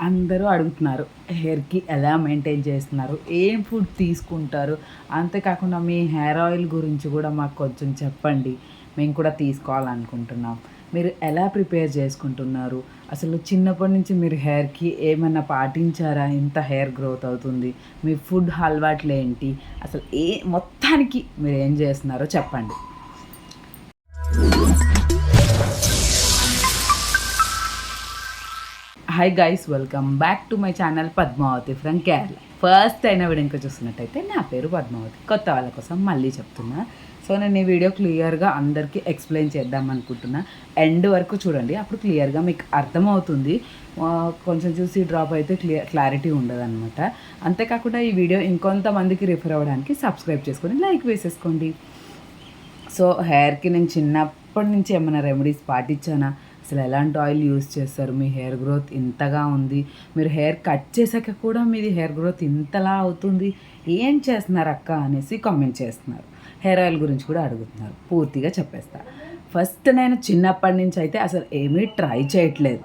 అందరూ అడుగుతున్నారు హెయిర్కి ఎలా మెయింటైన్ చేస్తున్నారు ఏం ఫుడ్ తీసుకుంటారు అంతేకాకుండా మీ హెయిర్ ఆయిల్ గురించి కూడా మాకు కొంచెం చెప్పండి మేము కూడా తీసుకోవాలనుకుంటున్నాం. మీరు ఎలా ప్రిపేర్ చేసుకుంటున్నారు అసలు చిన్నప్పటి నుంచి మీరు హెయిర్కి ఏమైనా పాటించారా ఇంత హెయిర్ గ్రోత్ అవుతుంది మీ ఫుడ్ అలవాట్లు ఏంటి అసలు ఏ మొత్తానికి మీరు ఏం చేస్తున్నారో చెప్పండి. Hi guys welcome back to my channel Padmavati from Kerala first అయిన వీడియో చూసినట్టయితే చూస్తున్నట్టయితే నా పేరు పద్మావతి కొత్త వాళ్ళ కోసం మళ్ళీ చెప్తున్నా. సో నేను ఈ వీడియో క్లియర్గా అందరికీ ఎక్స్ప్లెయిన్ చేద్దాం అనుకుంటున్నా. ఎండ్ వరకు చూడండి. అప్పుడు క్లియర్గా మీకు అర్థమవుతుంది. కొంచెం చూసి డ్రాప్ అయితే క్లియర్ క్లారిటీ ఉండదన్నమాట. అంతేకాకుండా ఈ వీడియో ఇంకొంతమందికి రిఫర్ అవ్వడానికి సబ్స్క్రైబ్ చేసుకొని లైక్ వేసేసుకోండి. సో హెయిర్కి నేను చిన్నప్పటి నుంచి ఏమైనా రెమెడీస్ పాటించానా? అసలు ఎలాంటి ఆయిల్ యూస్ చేస్తారు? మీ హెయిర్ గ్రోత్ ఇంతగా ఉంది. మీరు హెయిర్ కట్ చేశాక కూడా మీది హెయిర్ గ్రోత్ ఇంతలా అవుతుంది. ఏం చేస్తున్నారు అక్క అనేసి కామెంట్ చేస్తున్నారు. హెయిర్ ఆయిల్ గురించి కూడా అడుగుతున్నారు. పూర్తిగా చెప్పేస్తా. ఫస్ట్ నేను చిన్నప్పటి నుంచి అయితే అసలు ఏమీ ట్రై చేయట్లేదు.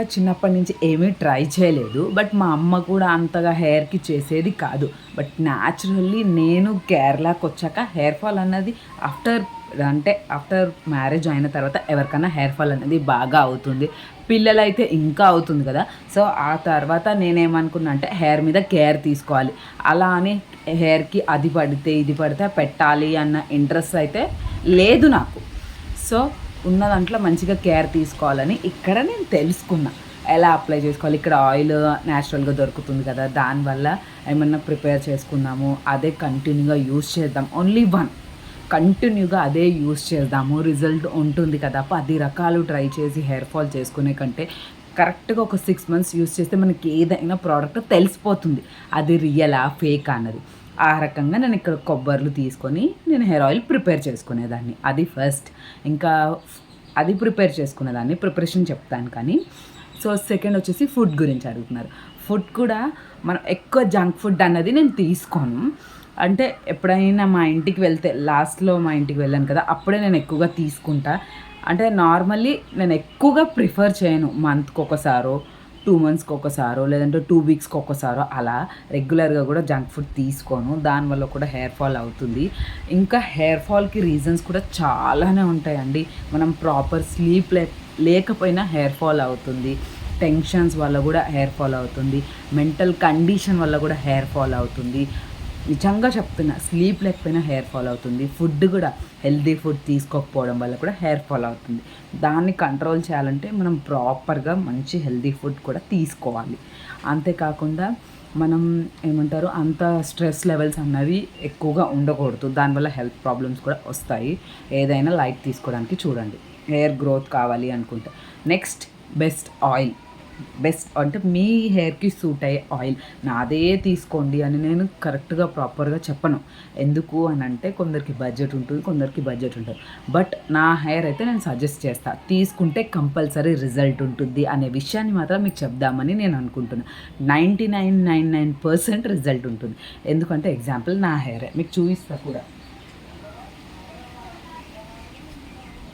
చిన్నప్పటి నుంచి ఏమీ ట్రై చేయలేదు. బట్ మా అమ్మ కూడా అంతగా హెయిర్కి చేసేది కాదు. బట్ న్యాచురల్లీ నేను కేరళకు వచ్చాక హెయిర్ ఫాల్ అన్నది ఆఫ్టర్ అంటే ఆఫ్టర్ మ్యారేజ్ అయిన తర్వాత ఎవరికైనా హెయిర్ ఫాల్ అనేది బాగా అవుతుంది. పిల్లలైతే ఇంకా అవుతుంది కదా. సో ఆ తర్వాత నేనేమనుకున్నా అంటే హెయిర్ మీద కేర్ తీసుకోవాలి. అలా అని హెయిర్కి అది పడితే ఇది పడితే పెట్టాలి అన్న ఇంట్రెస్ట్ అయితే లేదు నాకు. సో ఉన్న దాంట్లో మంచిగా కేర్ తీసుకోవాలని ఇక్కడ నేను తెలుసుకున్నా. ఎలా అప్లై చేసుకోవాలి? ఇక్కడ ఆయిల్ న్యాచురల్గా దొరుకుతుంది కదా. దానివల్ల ఏమన్నా ప్రిపేర్ చేసుకుందాము? అదే కంటిన్యూగా యూస్ చేద్దాం. ఓన్లీ వన్ కంటిన్యూగా అదే యూస్ చేద్దాము. రిజల్ట్ ఉంటుంది కదా. పది రకాలు ట్రై చేసి హెయిర్ ఫాల్ చేసుకునే కంటే కరెక్ట్గా ఒక సిక్స్ మంత్స్ యూస్ చేస్తే మనకి ఏదైనా ప్రోడక్ట్ తెలిసిపోతుంది. అది రియలా ఫేక్ అన్నది. ఆ రకంగా నేను ఇక్కడ కొబ్బర్లు తీసుకొని నేను హెయిర్ ఆయిల్ ప్రిపేర్ చేసుకునేదాన్ని. అది ఫస్ట్. ఇంకా అది ప్రిపేర్ చేసుకునేదాన్ని. ప్రిపరేషన్ చెప్తాను కానీ. సో సెకండ్ వచ్చేసి ఫుడ్ గురించి అడుగుతున్నారు. ఫుడ్ కూడా మనం ఎక్కువ జంక్ ఫుడ్ అన్నది నేను తీసుకోను. అంటే ఎప్పుడైనా మా ఇంటికి వెళ్తే లాస్ట్లో మా ఇంటికి వెళ్ళాను కదా అప్పుడే నేను ఎక్కువగా తీసుకుంటా. అంటే నార్మల్లీ నేను ఎక్కువగా ప్రిఫర్ చేయను మంత్కి ఒకసారో టూ మంత్స్కి ఒకసారో లేదంటే టూ వీక్స్కి ఒకసారో అలా రెగ్యులర్గా కూడా జంక్ ఫుడ్ తీసుకోను. దానివల్ల కూడా హెయిర్ ఫాల్ అవుతుంది. ఇంకా హెయిర్ ఫాల్కి రీజన్స్ కూడా చాలానే ఉంటాయండి. మనం ప్రాపర్ స్లీప్ లే లేకపోయినా హెయిర్ ఫాల్ అవుతుంది. టెన్షన్స్ వల్ల కూడా హెయిర్ ఫాల్ అవుతుంది. మెంటల్ కండిషన్ వల్ల కూడా హెయిర్ ఫాల్ అవుతుంది. నిజంగా చెప్తున్నా స్లీప్ లేకపోయినా హెయిర్ ఫాల్ అవుతుంది. ఫుడ్ కూడా హెల్తీ ఫుడ్ తీసుకోకపోవడం వల్ల కూడా హెయిర్ ఫాల్ అవుతుంది. దాన్ని కంట్రోల్ చేయాలంటే మనం ప్రాపర్గా మంచి హెల్దీ ఫుడ్ కూడా తీసుకోవాలి. అంతేకాకుండా మనం ఏమంటారు అంత స్ట్రెస్ లెవెల్స్ అన్నవి ఎక్కువగా ఉండకూడదు. దానివల్ల హెల్త్ ప్రాబ్లమ్స్ కూడా వస్తాయి. ఏదైనా లైట్ తీసుకోవడానికి చూడండి. హెయిర్ గ్రోత్ కావాలి అనుకుంటే. Next best oil. బెస్ట్ అంటే మీ హెయిర్కి సూట్ అయ్యే ఆయిల్. నాదే తీసుకోండి అని నేను కరెక్ట్గా ప్రాపర్గా చెప్పను. ఎందుకు అని అంటే కొందరికి బడ్జెట్ ఉంటుంది కొందరికి బడ్జెట్ ఉంటుంది. బట్ నా హెయిర్ అయితే నేను సజెస్ట్ చేస్తాను తీసుకుంటే కంపల్సరీ రిజల్ట్ ఉంటుంది అనే విషయాన్ని మాత్రం మీకు చెప్దామని నేను అనుకుంటున్నాను ninety nine nine nine percent result ఉంటుంది. ఎందుకంటే ఎగ్జాంపుల్ నా హెయిర్. మీకు చూపిస్తా కూడా.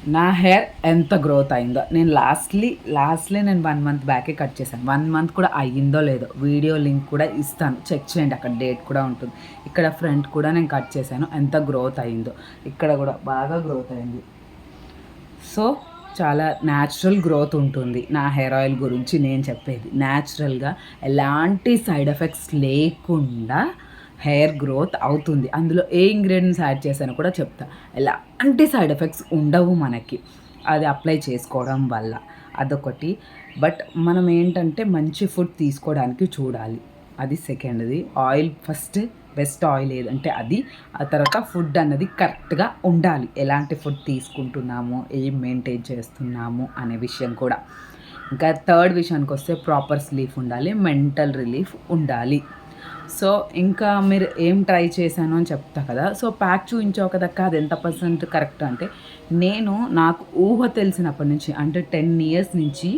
నా హెయిర్ ఎంత గ్రోత్ అయిందో. నేను లాస్ట్లీ లాస్ట్లీ నేను వన్ మంత్ బ్యాకే కట్ చేశాను. వన్ మంత్ కూడా అయ్యిందో లేదో వీడియో లింక్ కూడా ఇస్తాను. చెక్ చేయండి అక్కడ డేట్ కూడా ఉంటుంది. ఇక్కడ ఫ్రంట్ కూడా నేను కట్ చేశాను. ఎంత గ్రోత్ అయిందో. ఇక్కడ కూడా బాగా గ్రోత్ అయింది. సో చాలా న్యాచురల్ గ్రోత్ ఉంటుంది నా హెయిర్ ఆయిల్ గురించి నేను చెప్పేది. న్యాచురల్గా ఎలాంటి సైడ్ ఎఫెక్ట్స్ లేకుండా హెయిర్ గ్రోత్ అవుతుంది. అందులో ఏ ఇంగ్రీడియంట్స్ యాడ్ చేశానో కూడా చెప్తా. ఎలాంటి సైడ్ ఎఫెక్ట్స్ ఉండవు మనకి. అది అప్లై చేసుకోవడం వల్ల అదొకటి. బట్ మనం ఏంటంటే మంచి ఫుడ్ తీసుకోవడానికి చూడాలి. అది సెకండ్ది. ఆయిల్ ఫస్ట్ బెస్ట్ ఆయిల్ ఏదంటే అది. ఆ తర్వాత ఫుడ్ అన్నది కరెక్ట్గా ఉండాలి. ఎలాంటి ఫుడ్ తీసుకుంటున్నాము? ఏం మెయింటైన్ చేస్తున్నాము? అనే విషయం కూడా. ఇంకా థర్డ్ విషయానికి వస్తే ప్రాపర్ స్లీఫ్ ఉండాలి. మెంటల్ రిలీఫ్ ఉండాలి. సో ఇంకా మీరు ఏం ట్రై చేశాను అని చెప్తా కదా. సో ప్యాక్ చూపించావు కదక్క అది ఎంత పర్సెంట్ కరెక్ట్ అంటే నేను నాకు ఊహ తెలిసినప్పటి నుంచి అంటే టెన్ ఇయర్స్ నుంచి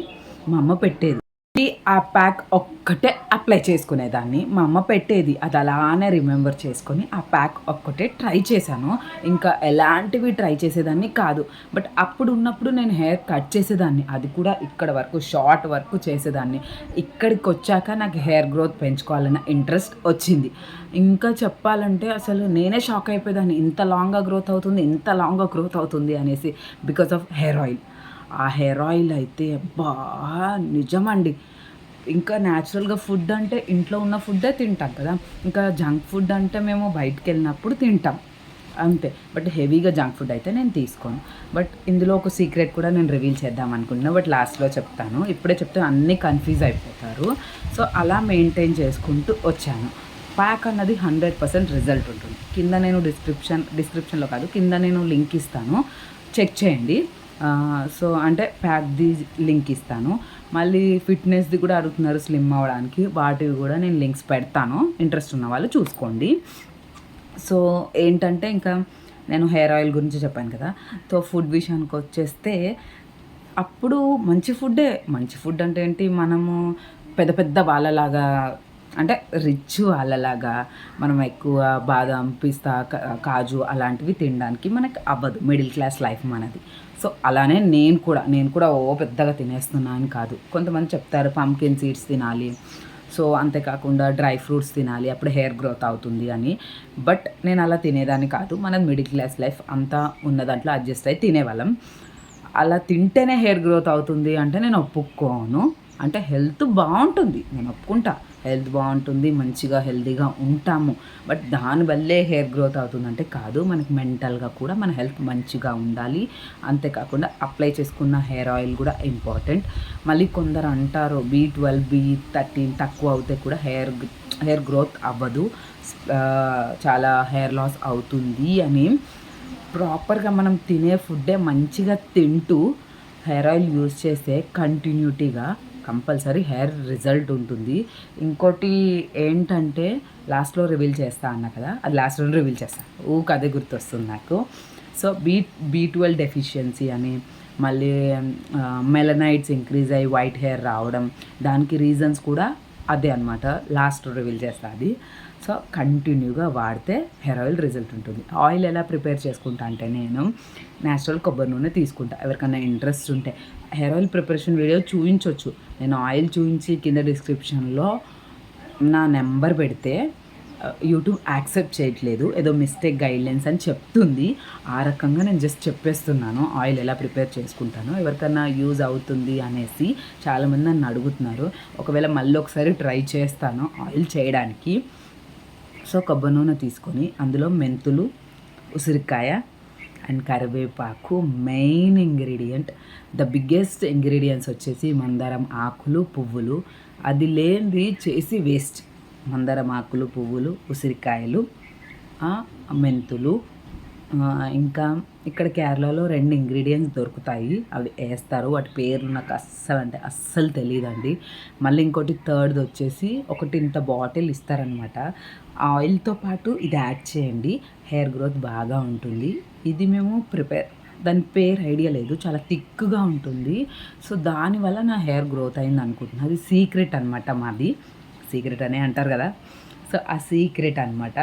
మా అమ్మ పెట్టేది. ఈ ఆ ప్యాక్ ఒక్కటే అప్లై చేసుకునేదాన్ని. మా అమ్మ పెట్టేది అది అలానే రిమెంబర్ చేసుకొని ఆ ప్యాక్ ఒక్కటే ట్రై చేశాను. ఇంకా ఎలాంటివి ట్రై చేసేదాన్ని కాదు. బట్ అప్పుడు ఉన్నప్పుడు నేను హెయిర్ కట్ చేసేదాన్ని. అది కూడా ఇక్కడ వరకు షార్ట్ వరకు చేసేదాన్ని. ఇక్కడికి వచ్చాక నాకు హెయిర్ గ్రోత్ పెంచుకోవాలన్న ఇంట్రెస్ట్ వచ్చింది. ఇంకా చెప్పాలంటే అసలు నేనే షాక్ అయిపోయేదాన్ని. ఇంత లాంగ్గా గ్రోత్ అవుతుంది ఇంత లాంగ్గా గ్రోత్ అవుతుంది అనేసి బికాస్ ఆఫ్ హెయిర్ ఆయిల్ ఆ హెయిర్ ఆయిల్ అయితే అబ్బా నిజమండి. ఇంకా న్యాచురల్గా ఫుడ్ అంటే ఇంట్లో ఉన్న ఫుడ్డే తింటాం కదా. ఇంకా జంక్ ఫుడ్ అంటే మేము బయటికి వెళ్ళినప్పుడు తింటాం. అంతే. బట్ హెవీగా జంక్ ఫుడ్ అయితే నేను తీసుకోను. బట్ ఇందులో ఒక సీక్రెట్ కూడా నేను రివీల్ చేద్దాం అనుకుంటున్నా. బట్ లాస్ట్లో చెప్తాను. ఇప్పుడే చెప్తే అన్నీ కన్ఫ్యూజ్ అయిపోతారు. సో అలా మెయింటైన్ చేసుకుంటూ వచ్చాను. ప్యాక్ అన్నది హండ్రెడ్ పర్సెంట్ రిజల్ట్ ఉంటుంది. కింద నేను డిస్క్రిప్షన్ డిస్క్రిప్షన్లో కాదు కింద నేను లింక్ ఇస్తాను. చెక్ చేయండి. సో అంటే ప్యాక్ది లింక్ ఇస్తాను. మళ్ళీ ఫిట్నెస్ది కూడా అడుగుతున్నారు స్లిమ్ అవ్వడానికి. వాటివి కూడా నేను లింక్స్ పెడతాను. ఇంట్రెస్ట్ ఉన్న వాళ్ళు చూసుకోండి. సో ఏంటంటే ఇంకా నేను హెయిర్ ఆయిల్ గురించి చెప్పాను కదా. సో ఫుడ్ విషయానికి వచ్చేస్తే అప్పుడు మంచి ఫుడ్డే. మంచి ఫుడ్ అంటే ఏంటి? మనము పెద్ద పెద్ద వాళ్ళలాగా అంటే రిచ్ వాళ్ళలాగా మనం ఎక్కువ బాదం పిస్తా కాజు అలాంటివి తినడానికి మనకు అవ్వదు. మిడిల్ క్లాస్ లైఫ్ మనది. సో అలానే నేను కూడా నేను కూడా ఓ పెద్దగా తినేస్తున్నాను కాదు. కొంతమంది చెప్తారు పంకిన్ సీడ్స్ తినాలి. సో అంతేకాకుండా డ్రై ఫ్రూట్స్ తినాలి అప్పుడు హెయిర్ గ్రోత్ అవుతుంది అని. బట్ నేను అలా తినేదాన్ని కాదు. మనది మిడిల్ క్లాస్ లైఫ్ అంతా ఉన్న దాంట్లో అడ్జస్ట్ అయి తినేవాళ్ళం. అలా తింటేనే హెయిర్ గ్రోత్ అవుతుంది అంటే నేను ఒప్పుకోను. అంటే హెల్త్ బాగుంటుంది నేను ఒప్పుకుంటా. హెల్త్ బాగుంటుంది మంచిగా హెల్తీగా ఉంటాము. బట్ దానివల్లే హెయిర్ గ్రోత్ అవుతుందంటే కాదు మనకి మెంటల్గా కూడా మన హెల్త్ మంచిగా ఉండాలి. అంతేకాకుండా అప్లై చేసుకున్న హెయిర్ ఆయిల్ కూడా ఇంపార్టెంట్. మళ్ళీ కొందరు అంటారు బీ ట్వెల్వ్ బీ థర్టీన్ తక్కువ అవుతే కూడా హెయిర్ హెయిర్ గ్రోత్ అవ్వదు. చాలా హెయిర్ లాస్ అవుతుంది అని. ప్రాపర్గా మనం తినే ఫుడ్డే మంచిగా తింటూ హెయిర్ ఆయిల్ యూజ్ చేస్తే కంటిన్యూటీగా కంపల్సరీ హెయిర్ రిజల్ట్ ఉంటుంది. ఇంకోటి ఏంటంటే లాస్ట్లో రివీల్ చేస్తా అన్న కదా అది లాస్ట్లో రివీల్ చేస్తాను ఊకి అదే గుర్తొస్తుంది నాకు. So B B twelve deficiency అని మళ్ళీ మెలనైట్స్ ఇంక్రీజ్ అయ్యి వైట్ హెయిర్ రావడం దానికి రీజన్స్ కూడా అదే అనమాట లాస్ట్ రివీల్ చేస్తా అది. సో కంటిన్యూగా వాడితే హెయిర్ ఆయిల్ రిజల్ట్ ఉంటుంది. ఆయిల్ ఎలా ప్రిపేర్ చేసుకుంటా అంటే నేను న్యాచురల్ కొబ్బరి నూనె తీసుకుంటా. ఎవరికైనా ఇంట్రెస్ట్ ఉంటే హెయిర్ ఆయిల్ ప్రిపరేషన్ వీడియో చూపించవచ్చు నేను ఆయిల్ చూపించి కింద డిస్క్రిప్షన్లో నా నెంబర్ పెడితే యూట్యూబ్ యాక్సెప్ట్ చేయట్లేదు. ఏదో మిస్టేక్ గైడ్లైన్స్ అని చెప్తుంది. ఆ రకంగా నేను జస్ట్ చెప్పేస్తున్నాను ఆయిల్ ఎలా ప్రిపేర్ చేసుకుంటాను. ఎవరికైనా యూజ్ అవుతుంది అనేసి చాలామంది నన్ను అడుగుతున్నారు. ఒకవేళ మళ్ళీ ఒకసారి ట్రై చేస్తాను ఆయిల్ చేయడానికి. సో కొబ్బరి నూనె తీసుకొని అందులో మెంతులు ఉసిరికాయ అండ్ కరివేపాకు main ingredient. The biggest ingredients వచ్చేసి మందారం ఆకులు పువ్వులు. అది లేనిది చేసి వేస్ట్. మందారం ఆకులు పువ్వులు ఉసిరికాయలు మెంతులు ఇంకా ఇక్కడ కేరళలో రెండు ఇంగ్రీడియంట్స్ దొరుకుతాయి. అవి వేస్తారు. వాటి పేర్లు నాకు అస్సలు అంటే అస్సలు తెలియదండి మళ్ళీ ఇంకోటి థర్డ్ది వచ్చేసి ఒకటి ఇంత బాటిల్ ఇస్తారనమాట ఆయిల్తో పాటు ఇది యాడ్ చేయండి. హెయిర్ గ్రోత్ బాగా ఉంటుంది. ఇది మేము ప్రిపేర్ దాని పేరు ఐడియా లేదు. చాలా థిక్గా ఉంటుంది. సో దానివల్ల నా హెయిర్ గ్రోత్ అయింది అనుకుంటున్నాను అది సీక్రెట్ అనమాట మాది. సీక్రెట్ అనే అంటారు కదా. సో ఆ సీక్రెట్ అనమాట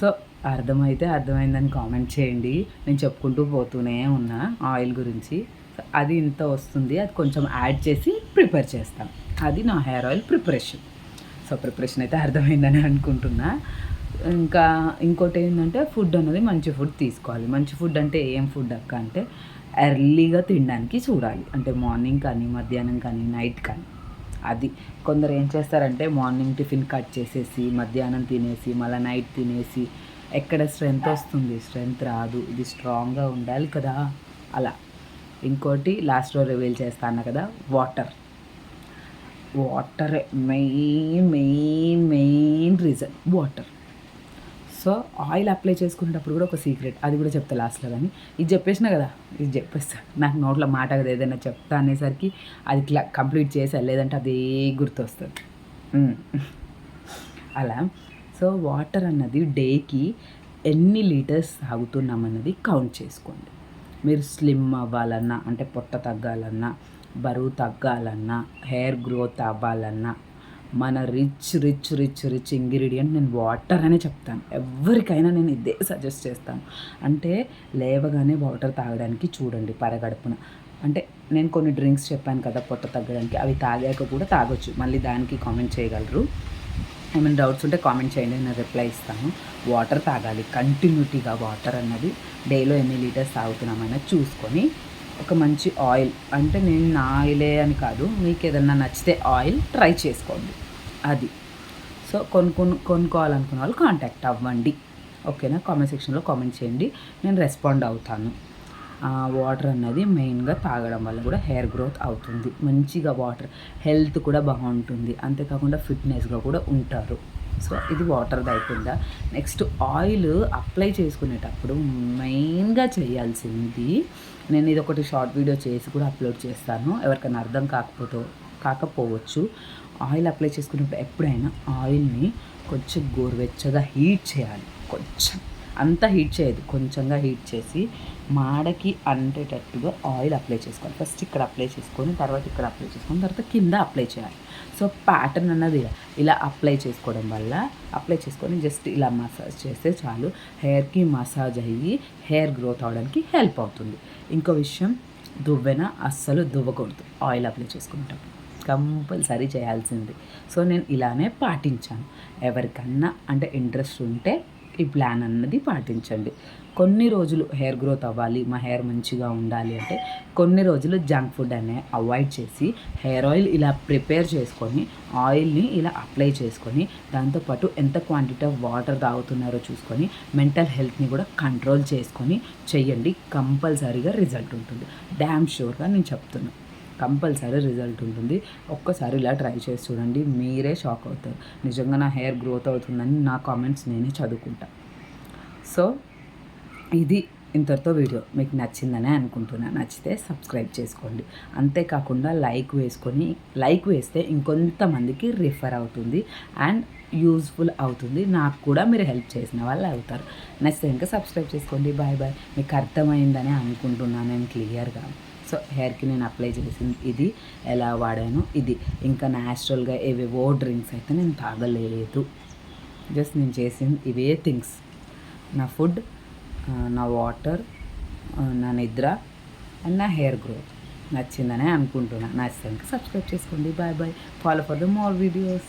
సో అర్థమైతే అర్థమైందని కామెంట్ చేయండి. నేను చెప్పుకుంటూ పోతూనే ఉన్నా ఆయిల్ గురించి. అది ఇంత వస్తుంది అది కొంచెం యాడ్ చేసి ప్రిపేర్ చేస్తాం. అది నా hair oil preparation. So preparation అయితే అర్థమైందని అనుకుంటున్నా. ఇంకా ఇంకోటి ఏంటంటే ఫుడ్ అనేది మంచి ఫుడ్ తీసుకోవాలి. మంచి ఫుడ్ అంటే ఏం ఫుడ్ అక్క అంటే ఎర్లీగా తినడానికి చూడాలి. అంటే మార్నింగ్ కానీ మధ్యాహ్నం కానీ నైట్ కానీ. అది కొందరు ఏం చేస్తారంటే మార్నింగ్ టిఫిన్ కట్ చేసేసి మధ్యాహ్నం తినేసి మళ్ళీ నైట్ తినేసి ఎక్కడ స్ట్రెంగ్త్ వస్తుంది? స్ట్రెంగ్త్ రాదు. ఇది స్ట్రాంగ్గా ఉండాలి కదా. అలా. ఇంకోటి లాస్ట్లో రివీల్ చేస్తాను కదా water water main main main reason water so oil apply చేసుకునేటప్పుడు కూడా ఒక సీక్రెట్ అది కూడా చెప్తా లాస్ట్లో కానీ. ఇది చెప్పేసిన కదా? ఇది చెప్పేస్తా. నాకు నోట్లో మాట కదా ఏదైనా చెప్తా అనేసరికి అది ఇట్లా కంప్లీట్ చేసా. లేదంటే అదే గుర్తొస్తుంది. అలా. సో వాటర్ అన్నది డేకి ఎన్ని లీటర్స్ తాగుతున్నామన్నది కౌంట్ చేసుకోండి. మీరు స్లిమ్ అవ్వాలన్నా అంటే పొట్ట తగ్గాలన్నా బరువు తగ్గాలన్నా హెయిర్ గ్రోత్ అవ్వాలన్నా మన rich rich rich rich ingredient నేను వాటర్ అనే చెప్తాను. ఎవరికైనా నేను ఇదే సజెస్ట్ చేస్తాను. అంటే లేవగానే వాటర్ తాగడానికి చూడండి పరగడుపున. అంటే నేను కొన్ని డ్రింక్స్ చెప్పాను కదా పొట్ట తగ్గడానికి అవి తాగాక కూడా తాగొచ్చు. మళ్ళీ దానికి కామెంట్ చేయగలరు. ఏమైనా డౌట్స్ ఉంటే కామెంట్ చేయండి నేను రిప్లై ఇస్తాను. వాటర్ తాగాలి కంటిన్యూటీగా వాటర్ అన్నది డైలో ఎన్ని లీటర్స్ తాగుతున్నామనేది చూసుకొని ఒక మంచి ఆయిల్ అంటే నేను నా ఆయిలే అని కాదు మీకు ఏదన్నా నచ్చితే ఆయిల్ ట్రై చేసుకోండి. అది. సో కొనుక్కొని కొనుక్కోవాలనుకున్న వాళ్ళు కాంటాక్ట్ అవ్వండి. ఓకేనా కామెంట్ సెక్షన్లో కామెంట్ చేయండి. నేను రెస్పాండ్ అవుతాను. వాటర్ అన్నది మెయిన్గా తాగడం వల్ల కూడా హెయిర్ గ్రోత్ అవుతుంది. మంచిగా వాటర్ హెల్త్ కూడా బాగుంటుంది. అంతేకాకుండా ఫిట్నెస్గా కూడా ఉంటారు. సో ఇది వాటర్ది అయిపోయిందా నెక్స్ట్ ఆయిల్ అప్లై చేసుకునేటప్పుడు మెయిన్గా చేయాల్సింది నేను ఇది ఒకటి షార్ట్ వీడియో చేసి కూడా అప్లోడ్ చేస్తాను. ఎవరికైనా అర్థం కాకపోతే కాకపోవచ్చు. ఆయిల్ అప్లై చేసుకున్నప్పుడు ఎప్పుడైనా ఆయిల్ని కొంచెం గోరువెచ్చగా హీట్ చేయాలి. కొంచెం అంత హీట్ చేయదు కొంచెంగా హీట్ చేసి మాడకి అంటేటట్టుగా ఆయిల్ అప్లై చేసుకోవాలి. ఫస్ట్ ఇక్కడ అప్లై చేసుకొని తర్వాత ఇక్కడ అప్లై చేసుకొని తర్వాత కింద అప్లై చేయాలి. సో ప్యాటర్న్ అన్నది ఇలా ఇలా అప్లై చేసుకోవడం వల్ల అప్లై చేసుకొని జస్ట్ ఇలా మసాజ్ చేస్తే చాలు. హెయిర్కి మసాజ్ అయ్యి హెయిర్ గ్రోత్ అవడానికి హెల్ప్ అవుతుంది. ఇంకో విషయం దువ్వెన అస్సలు దువ్వకూడదు ఆయిల్ అప్లై చేసుకుంటాం. కంపల్సరీ చేయాల్సింది. సో నేను ఇలానే పాటించాను. ఎవరికన్నా అంటే ఇంట్రెస్ట్ ఉంటే ఈ ప్లాన్ అన్నది పాటించండి. కొన్ని రోజులు హెయిర్ గ్రోత్ అవ్వాలి మా హెయిర్ మంచిగా ఉండాలి అంటే కొన్ని రోజులు జంక్ ఫుడ్ అనే అవాయిడ్ చేసి హెయిర్ ఆయిల్ ఇలా ప్రిపేర్ చేసుకొని ఆయిల్ని ఇలా అప్లై చేసుకొని దాంతోపాటు ఎంత క్వాంటిటీ ఆఫ్ వాటర్ తాగుతున్నారో చూసుకొని మెంటల్ హెల్త్ని కూడా కంట్రోల్ చేసుకొని చెయ్యండి కంపల్సరీగా రిజల్ట్ ఉంటుంది. డ్యామ్ షూర్గా నేను చెప్తున్నాను కంపల్సరీ రిజల్ట్ ఉంటుంది. ఒక్కసారి ఇలా ట్రై చేసి చూడండి. మీరే షాక్ అవుతారు. నిజంగా నా హెయిర్ గ్రోత్ అవుతుందని నా కామెంట్స్ నేనే చదువుకుంటా. సో ఇది ఇంతటితో వీడియో. మీకు నచ్చిందనే అనుకుంటున్నా. నచ్చితే సబ్స్క్రైబ్ చేసుకోండి. అంతేకాకుండా లైక్ వేసుకొని లైక్ వేస్తే ఇంకొంతమందికి రిఫర్ అవుతుంది అండ్ యూజ్ఫుల్ అవుతుంది. నాకు కూడా మీరు హెల్ప్ చేసిన వాళ్ళు అవుతారు. నచ్చితే ఇంకా సబ్స్క్రైబ్ చేసుకోండి. Bye bye. మీకు అర్థమైందని అనుకుంటున్నాను నేను క్లియర్గా. సో హెయిర్కి నేను అప్లై చేసింది ఇది ఎలా వాడాను ఇది. ఇంకా న్యాచురల్గా ఏవేవో డ్రింక్స్ అయితే నేను తాగలేదు. జస్ట్ నేను చేసింది ఇవే థింగ్స్. నా ఫుడ్ నా వాటర్ నా నిద్ర అండ్ నా హెయిర్ గ్రోత్. నచ్చిందనే అనుకుంటున్నాను నచ్చితే ఇంకా సబ్స్క్రైబ్ చేసుకోండి. Bye bye. Follow for the more videos